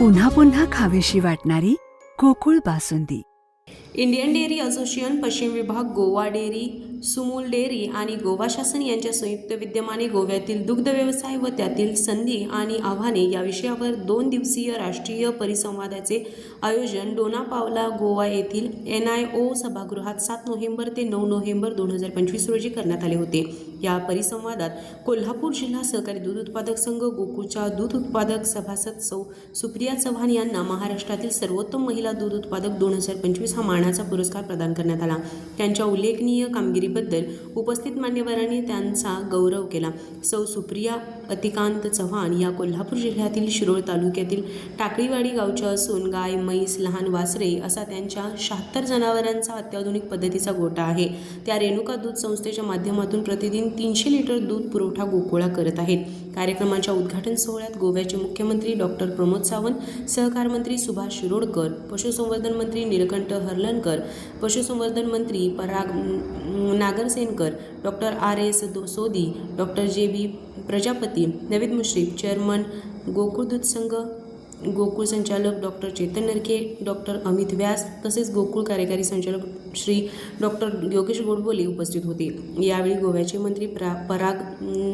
पुन्हा पुन्हा खावीशी वाटणारी Gokul basundi. Indian dairy association पश्चिम विभाग गोवा डेअरी सुमूल डेअरी आणि गोवा शासन यांच्या संयुक्त विद्यमाने गोव्यातील दुग्ध व्यवसाय व त्यातील संधी आणि आव्हाने या विषयावर दोन दिवसीय राष्ट्रीय परिसंवादाचे आयोजन डोना पावला गोवा येथील एन आय ओ सभागृहात सात नोव्हेंबर ते नऊ नोव्हेंबर दोन हजार पंचवीस रोजी करण्यात आले होते. या परिसंवादात कोल्हापूर जिल्हा सहकारी दूध उत्पादक संघ गोकुळच्या दूध उत्पादक सभासद सौ सुप्रिया चव्हाण यांना महाराष्ट्रातील सर्वोत्तम महिला दूध उत्पादक दोन हजार पंचवीस हा मानाचा पुरस्कार प्रदान करण्यात आला. त्यांच्या उल्लेखनीय कामगिरी कामगिरीबद्दल उपस्थित मान्यवरांनी त्यांचा गौरव केला. सौ सुप्रिया अतिकांत चव्हाण या कोल्हापूर जिल्ह्यातील शिरोळ तालुक्यातील टाकळीवाडी गावच्या असून गाय म्हैस लहान वासरे असा त्यांच्या शहात्तर जनावरांचा अत्याधुनिक पद्धतीचा गोटा आहे. त्या रेणुका दूध संस्थेच्या माध्यमातून प्रतिदिन तीनशे लिटर दूध पुरवठा गोकुळा करत आहेत. कार्यक्रमाच्या उद्घाटन सोहळ्यात गोव्याचे मुख्यमंत्री डॉक्टर प्रमोद सावंत सहकार मंत्री सुभाष शिरोडकर पशुसंवर्धन मंत्री निलकंठ हर्लनकर पशुसंवर्धन मंत्री Parag Nagarsenkar doctor R S दो Sodhi doctor J B Prajapati Navid Mushrif chairman Gokul दूध संघ गोकुळ संचालक डॉक्टर चेतन नरके डॉक्टर अमित व्यास तसेच गोकुळ कार्यकारी संचालक श्री डॉक्टर योगेश गोडबोले उपस्थित होते. यावेळी गोव्याचे मंत्री प्रा पराग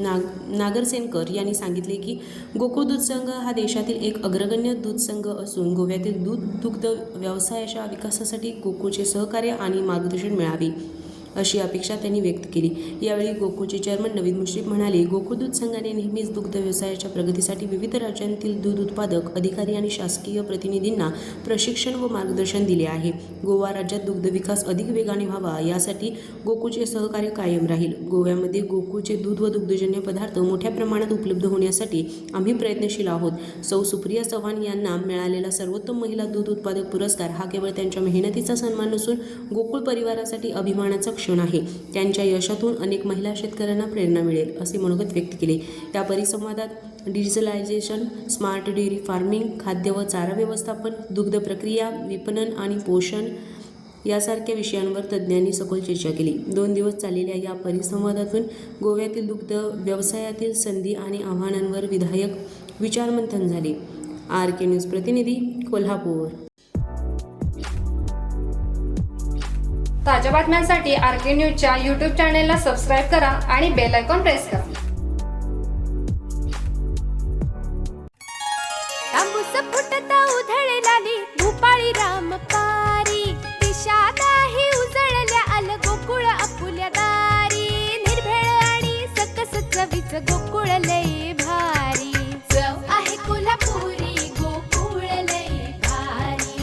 नाग नागरसेनकर यांनी सांगितले की गोकुळ दूध संघ हा देशातील एक अग्रगण्य दूध संघ असून गोव्यातील दूध दुग्ध व्यवसायाच्या विकासासाठी गोकुळचे सहकार्य आणि मार्गदर्शन मिळावे. अशी अपेक्षा त्यांनी व्यक्त केली. यावेळी गोकुळचे चेअरमन नवीन मुश्रीफ म्हणाले गोकुळ दूध संघाने नेहमीच दुग्ध व्यवसायाच्या प्रगतीसाठी विविध राज्यांतील दूध उत्पादक अधिकारी आणि शासकीय प्रतिनिधींना प्रशिक्षण व मार्गदर्शन दिले आहे. गोवा राज्यात दुग्ध विकास अधिक वेगाने व्हावा यासाठी गोकुळचे सहकार्य कायम राहील. गोव्यामध्ये गोकुळचे दूध व दुग्धजन्य पदार्थ मोठ्या प्रमाणात उपलब्ध होण्यासाठी आम्ही प्रयत्नशील आहोत. सौ सुप्रिया चव्हाण यांना मिळालेला सर्वोत्तम महिला दूध उत्पादक पुरस्कार हा केवळ त्यांच्या मेहनतीचा सन्मान नसून गोकुळ परिवारासाठी अभिमानाचा शिक्षण आहे त्यांच्या यशातून अनेक महिला शेतकऱ्यांना प्रेरणा मिळेल असे मनोगत व्यक्त केले. या परिसंवादात डिजिटलायझेशन स्मार्ट डेअरी फार्मिंग खाद्य व चारा व्यवस्थापन दुग्ध प्रक्रिया विपणन आणि पोषण यासारख्या विषयांवर तज्ज्ञांनी सखोल चर्चा केली. दोन दिवस चाललेल्या या परिसंवादातून गोव्यातील दुग्ध व्यवसायातील संधी आणि आव्हानांवर विधायक विचारमंथन झाले. आर के न्यूज प्रतिनिधी कोल्हापूर. ताज्या बातम्यांसाठी आर के न्यूजच्या यूट्यूब चॅनेलला सबस्क्राईब करा आणि बेल आयकॉन प्रेस करा. तांबूस फुटता उधळलाली भूपाळी रामपारी दिशादाही उजळल्या आल गोकुळ आपुल्या दारी. निर्भेळ आणि सकस चवीच गोकुळ लय